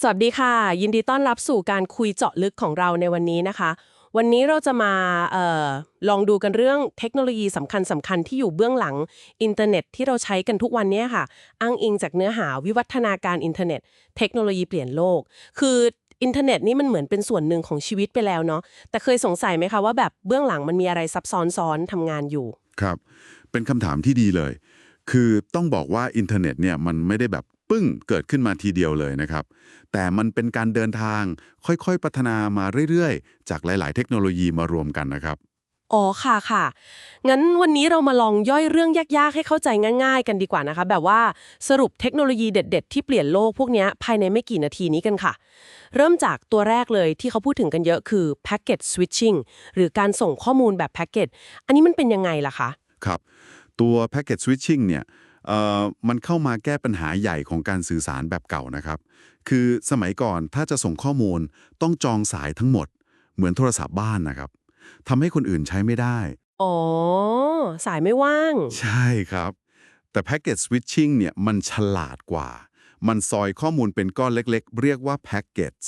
สวัสดีค่ะ ยินดีต้อนรับสู่การคุยเจาะลึกของเราในวันนี้นะคะ วันนี้เราจะมาออลองดูกันเรื่องเทคโนโลยีสำคัญสำคัญที่อยู่เบื้องหลังอินเทอร์เน็ตที่เราใช้กันทุกวันนี้ค่ะ อ้างอิงจากเนื้อหาวิวัฒนาการอินเทอร์เน็ต เทคโนโลยีเปลี่ยนโลก คืออินเทอร์เน็ตนี่มันเหมือนเป็นส่วนหนึ่งของชีวิตไปแล้วเนาะแต่เคยสงสัยไหมคะว่าแบบเบื้องหลังมันมีอะไรซับซ้อนซ้อนทำงานอยู่ครับ เป็นคำถามที่ดีเลย คือต้องบอกว่าอินเทอร์เน็ตเนี่ยมันไม่ได้แบบ ปึ้งเกิดขึ้นมาทีเดียวเลยนะครับ แต่มันเป็นการเดินทางค่อยๆ พัฒนามาเรื่อยๆ จากหลาย ๆ เทคโนโลยีมารวมกันนะครับอ๋อค่ะค่ะ งั้นวันนี้เรามาลองย่อยเรื่องยากๆ ให้เข้าใจง่าย ๆ กันดีกว่านะคะ แบบว่าสรุปเทคโนโลยีเด็ด ๆ ที่เปลี่ยนโลกพวกเนี้ยภายในไม่กี่นาทีนี้กันค่ะ เริ่มจากตัวแรกเลยที่เขาพูดถึงกันเยอะคือ packet switching หรือการส่งข้อมูลแบบ packet อันนี้มันเป็นยังไงล่ะคะ ครับ ตัว Packet Switching เนี่ยเอ่อ มันเข้ามาแก้ปัญหาใหญ่ของการสื่อสารแบบเก่านะครับ คือสมัยก่อนถ้าจะส่งข้อมูลต้องจองสายทั้งหมด เหมือนโทรศัพท์บ้านนะครับทำให้คนอื่นใช้ไม่ได้ อ๋อ สายไม่ว่าง ใช่ครับ แต่ Packet Switching เนี่ยมันฉลาดกว่า มันซอยข้อมูลเป็นก้อนเล็กๆ เรียกว่า Packets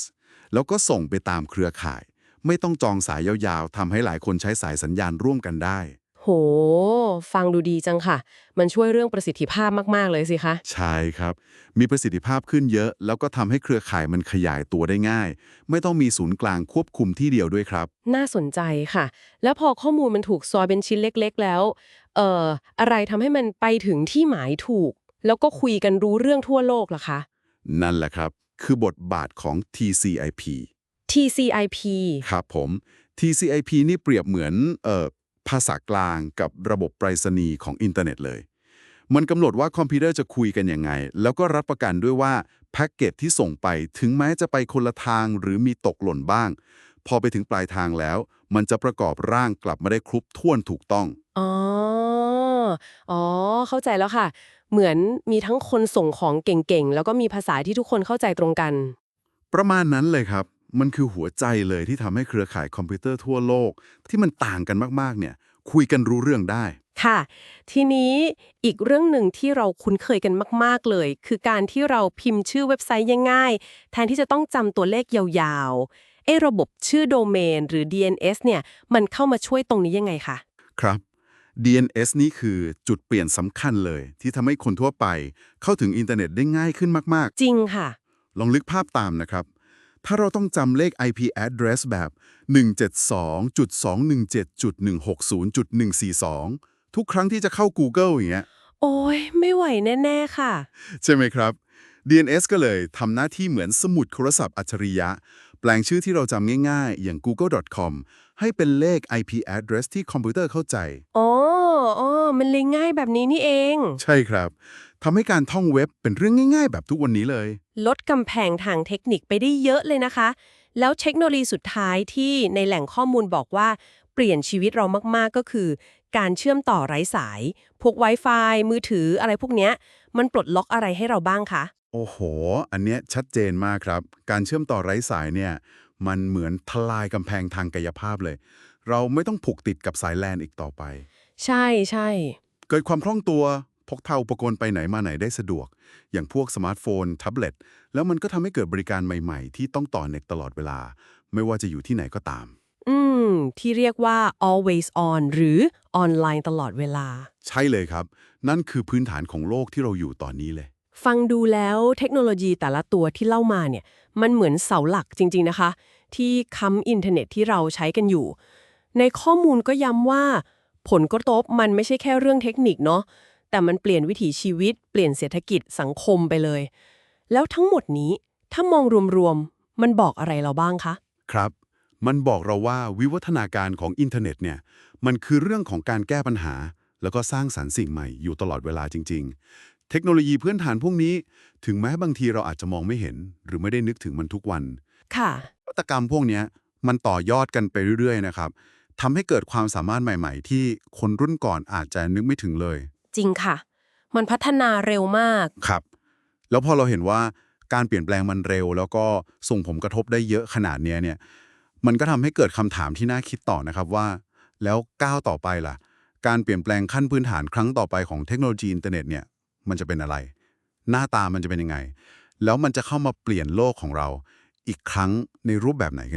แล้วก็ส่งไปตามเครือข่าย ไม่ต้องจองสายยาวๆทำให้หลายคนใช้สายสัญญาณร่วมกันได้ โห ฟังดูดีจังค่ะ มันช่วยเรื่องประสิทธิภาพมาก ๆ เลยสิคะ ใช่ครับ มีประสิทธิภาพขึ้นเยอะ แล้วก็ทำให้เครือข่ายมันขยายตัวได้ง่าย ไม่ต้องมีศูนย์กลางควบคุมที่เดียวด้วยครับ น่าสนใจค่ะ แล้วพอข้อมูลมันถูกซอยเป็นชิ้นเล็ก ๆ แล้ว เอ่อ อะไรทำให้มันไปถึงที่หมายถูก แล้วก็คุยกันรู้เรื่องทั่วโลกล่ะคะ นั่นแหละครับ คือบทบาทของ TCP TCP ครับผม TCP นี่เปรียบเหมือนเอ่อ ภาษากลางกับระบบไปรษณีย์ของอินเทอร์เน็ตเลย มันกำหนดว่าคอมพิวเตอร์จะคุยกันยังไง แล้วก็รับประกันด้วยว่าแพ็กเกจที่ส่งไปถึงแม้จะไปคนละทางหรือมีตกหล่นบ้าง พอไปถึงปลายทางแล้ว มันจะประกอบร่างกลับมาได้ครบถ้วนถูกต้อง อ๋อ อ๋อ เข้าใจแล้วค่ะ เหมือนมีทั้งคนส่งของเก่งๆ แล้วก็มีภาษาที่ทุกคนเข้าใจตรงกัน ประมาณนั้นเลยครับ มันคือหัวใจเลยที่ทำให้เครือข่ายคอมพิวเตอร์ทั่วโลก ที่มันต่างกันมากๆเนี่ยคุยกันรู้เรื่องได้ ค่ะ ทีนี้อีกเรื่องหนึ่งที่เราคุ้นเคยกันมาก ๆ เลย คือการที่เราพิมพ์ชื่อเว็บไซต์ง่ายๆ แทนที่จะต้องจำตัวเลขยาวๆเอะระบบชื่อโดเมนหรือ DNS เนี่ยมันเข้ามาช่วยตรงนี้ยังไงคะ ครับ DNS นี่คือจุดเปลี่ยนสำคัญเลย ที่ทำให้คนทั่วไปเข้าถึงอินเทอร์เน็ตได้ง่ายขึ้นมากจริงค่ะๆลองลึกภาพตามนะครับ ถ้าเราต้องจำเลข IP address แบบ 172.217.160.142 ทุกครั้งที่จะเข้า Google อย่างเงี้ย โอ้ยไม่ไหวแน่ ๆ ค่ะ ใช่ไหมครับ DNS ก็เลยทำหน้าที่เหมือนสมุดโทรศัพท์อัจฉริยะ แปลงชื่อที่เราจำง่ายๆ อย่าง google.com ให้เป็นเลข IP address ที่คอมพิวเตอร์เข้าใจ อ๋ออ๋อมันเลยง่ายแบบนี้นี่เอง ใช่ครับ ทำให้การท่องเว็บเป็นเรื่องง่าย ๆ แบบทุกวันนี้เลย ลดกำแพงทางเทคนิคไปได้เยอะเลยนะคะ แล้วเทคโนโลยีสุดท้ายที่ในแหล่งข้อมูลบอกว่าเปลี่ยนชีวิตเรามากๆก็คือ การเชื่อมต่อไร้สาย พวก Wi-Fi มือถืออะไรพวกเนี้ย มันปลดล็อกอะไรให้เราบ้างคะ โอ้โห อันเนี้ยชัดเจนมากครับ การเชื่อมต่อไร้สายเนี่ย มันเหมือนทลายกำแพงทางกายภาพเลย เราไม่ต้องผูกติดกับสายแลนอีกต่อไป ใช่ใช่ เกิดความคล่องตัว พกพาอุปกรณ์ไปไหนมาไหนได้สะดวก อย่างพวกสมาร์ทโฟน แท็บเล็ต แล้วมันก็ทำให้เกิดบริการใหม่ๆ ที่ต้องต่อเน็ตตลอดเวลา ไม่ว่าจะอยู่ที่ไหนก็ตาม อืม ที่เรียกว่า always on หรือออนไลน์ตลอดเวลา ใช่เลยครับ นั่นคือพื้นฐานของโลกที่เราอยู่ตอนนี้เลย ฟังดูแล้วเทคโนโลยีแต่ละตัวที่เล่ามาเนี่ย มันเหมือนเสาหลักจริง ๆนะคะ ที่ค้ำอินเทอร์เน็ตที่เราใช้กันอยู่ ในข้อมูลก็ย้ำว่า ผลกระทบมันไม่ใช่แค่เรื่องเทคนิคเนาะ แต่มันเปลี่ยนวิถีชีวิต เปลี่ยนเศรษฐกิจสังคมไปเลย แล้วทั้งหมดนี้ถ้ามองรวมๆ มันบอกอะไรเราบ้างคะ ครับ มันบอกเราว่าวิวัฒนาการของอินเทอร์เน็ตเนี่ยมันคือเรื่องของการแก้ปัญหา แล้วก็สร้างสรรค์สิ่งใหม่อยู่ตลอดเวลาจริง ๆ เทคโนโลยีพื้นฐานพวกนี้ ถึงแม้บางทีเราอาจจะมองไม่เห็น หรือไม่ได้นึกถึงมันทุกวัน ค่ะนวัตกรรมพวกเนี้ยมันต่อยอดกันไปเรื่อยๆนะครับทำให้เกิดความสามารถใหม่ ๆ ที่คนรุ่นก่อนอาจจะนึกไม่ถึงเลย จริงค่ะ มันพัฒนาเร็วมากครับ แล้วพอเราเห็นว่าการเปลี่ยนแปลงมันเร็ว แล้วก็ส่งผลกระทบได้เยอะขนาดเนี้ยเนี่ย มันก็ทำให้เกิดคำถามที่น่าคิดต่อนะครับว่า แล้วก้าวต่อไปล่ะ การเปลี่ยนแปลงขั้นพื้นฐานครั้งต่อไปของเทคโนโลยีอินเทอร์เน็ตเนี่ยมันจะเป็นอะไร หน้าตามันจะเป็นยังไง แล้วมันจะเข้ามาเปลี่ยนโลกของเราอีกครั้งในรูปแบบไหนกัน